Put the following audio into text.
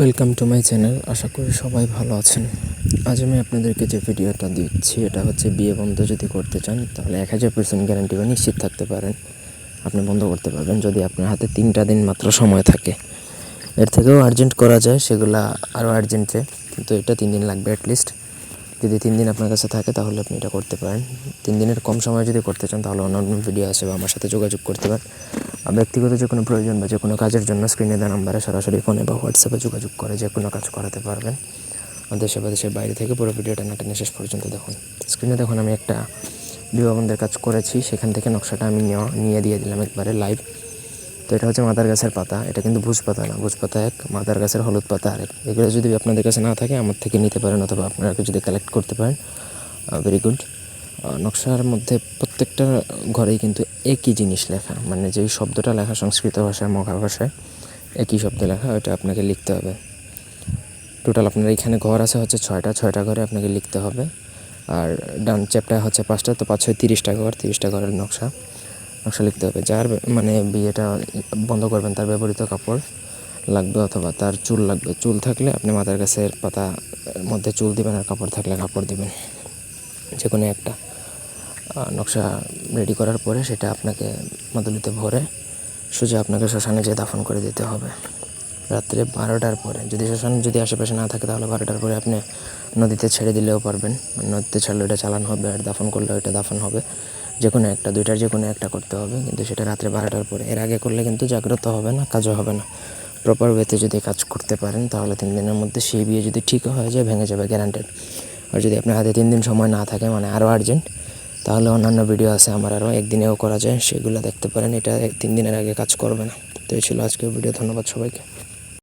Welcome to my channel আশা করি সবাই ভালো আছেন। আজ আমি আপনাদেরকে যে ভিডিওটা দিচ্ছি, এটা হচ্ছে বিয়ে বন্ধ যদি করতে চান, তাহলে এক হাজার পার্সেন্ট গ্যারান্টি বা নিশ্চিত থাকতে পারেন। আপনি বন্ধ করতে পারবেন যদি আপনার হাতে তিনটা দিন মাত্র সময় থাকে। এর থেকেও আর্জেন্ট করা যায়, সেগুলা আরও আর্জেন্টে কিন্তু এটা তিন দিন লাগবে অ্যাটলিস্ট যদি তিন দিন আপনার কাছে থাকে, তাহলে আপনি এটা করতে পারেন। তিন দিনের কম সময় যদি করতে চান, তাহলে অন্যান্য ভিডিও আছে বা আমার সাথে যোগাযোগ করতে পারেন। ব্যক্তিগত যে কোনো প্রয়োজন বা যে কোনো কাজের জন্য স্ক্রিনে দেওয়া নাম্বারে সরাসরি ফোনে বা হোয়াটসঅ্যাপে যোগাযোগ করে যে কোনো কাজ করাতে পারবেন। দেশে বা দেশের বাইরে থেকে পুরো ভিডিওটা না টেনে শেষ পর্যন্ত দেখুন। স্ক্রিনে দেখুন, আমি একটা বিবাহবন্ধের কাজ করেছি, সেখান থেকে নকশাটা আমি নিয়ে দিয়ে দিলাম একবারে লাইভ তো এটা হচ্ছে মাদার গাছের পাতা, এটা কিন্তু ভুজ পাতা না, ভুজ পাতা এক, মাদার গাছের হলুদ পাতা আরেক। এগুলো যদি আপনাদের কাছে না থাকে, আমার থেকে নিতে পারেন অথবা আপনারা যদি কালেক্ট করতে পারেন ভেরি গুড নকশার মধ্যে প্রত্যেকটা ঘরেই কিন্তু একই জিনিস লেখা। মানে যেই শব্দটা লেখা সংস্কৃত ভাষায় মগা ভাষায়, একই শব্দ লেখা ওটা আপনাকে লিখতে হবে। টোটাল আপনার এখানে ঘর আছে হচ্ছে ছয়টা ছয়টা ঘরে আপনাকে লিখতে হবে। আর ডান চ্যাপটা হচ্ছে পাঁচটা, তো পাঁচ ছয় তিরিশটা ঘর, তিরিশটা ঘরের নকশা নকশা লিখতে হবে। যার মানে বিয়েটা বন্ধ করবেন, তার ব্যবহৃত কাপড় লাগবে অথবা তার চুল লাগবে। চুল থাকলে আপনি মাথার গাছের পাতা মধ্যে চুল দিবেন আর কাপড় থাকলে কাপড় দিবেন। যে কোনো একটা। নকশা রেডি করার পরে সেটা আপনাকে মাদুলিতে ভরে সোজা আপনাকে শ্মশানে যেয়ে দাফন করে দিতে হবে। রাত্রে বারোটার পরে যদি শ্মশান যদি আশেপাশে না থাকে তাহলে বারোটার পরে আপনি নদীতে ছেড়ে দিলেও পারবেন। নদীতে ছাড়লে ওটা চালান হবে, আর দাফন করলে ওটা দাফন হবে। যে কোনো একটা, দুইটার যে কোনো একটা করতে হবে, কিন্তু সেটা রাত্রে বারোটার পরে। এর আগে করলে কিন্তু জাগ্রত হবে না, কাজও হবে না। প্রপার ওয়েতে যদি কাজ করতে পারেন, তাহলে তিন দিনের মধ্যে সেই বিয়ে যদি ঠিক হয়ে যায়, ভেঙে যাবে গ্যারান্টেড আর যদি আপনার হাতে তিন দিন সময় না থাকে মানে আরও আর্জেন্ট তাহলে অন্যান্য ভিডিও আছে আমার আরও একদিনেও করা যায়, সেগুলো দেখতে পারেন। এটা তিন দিনের আগে কাজ করবে না। তো এই ছিল আজকের ভিডিও ধন্যবাদ সবাইকে।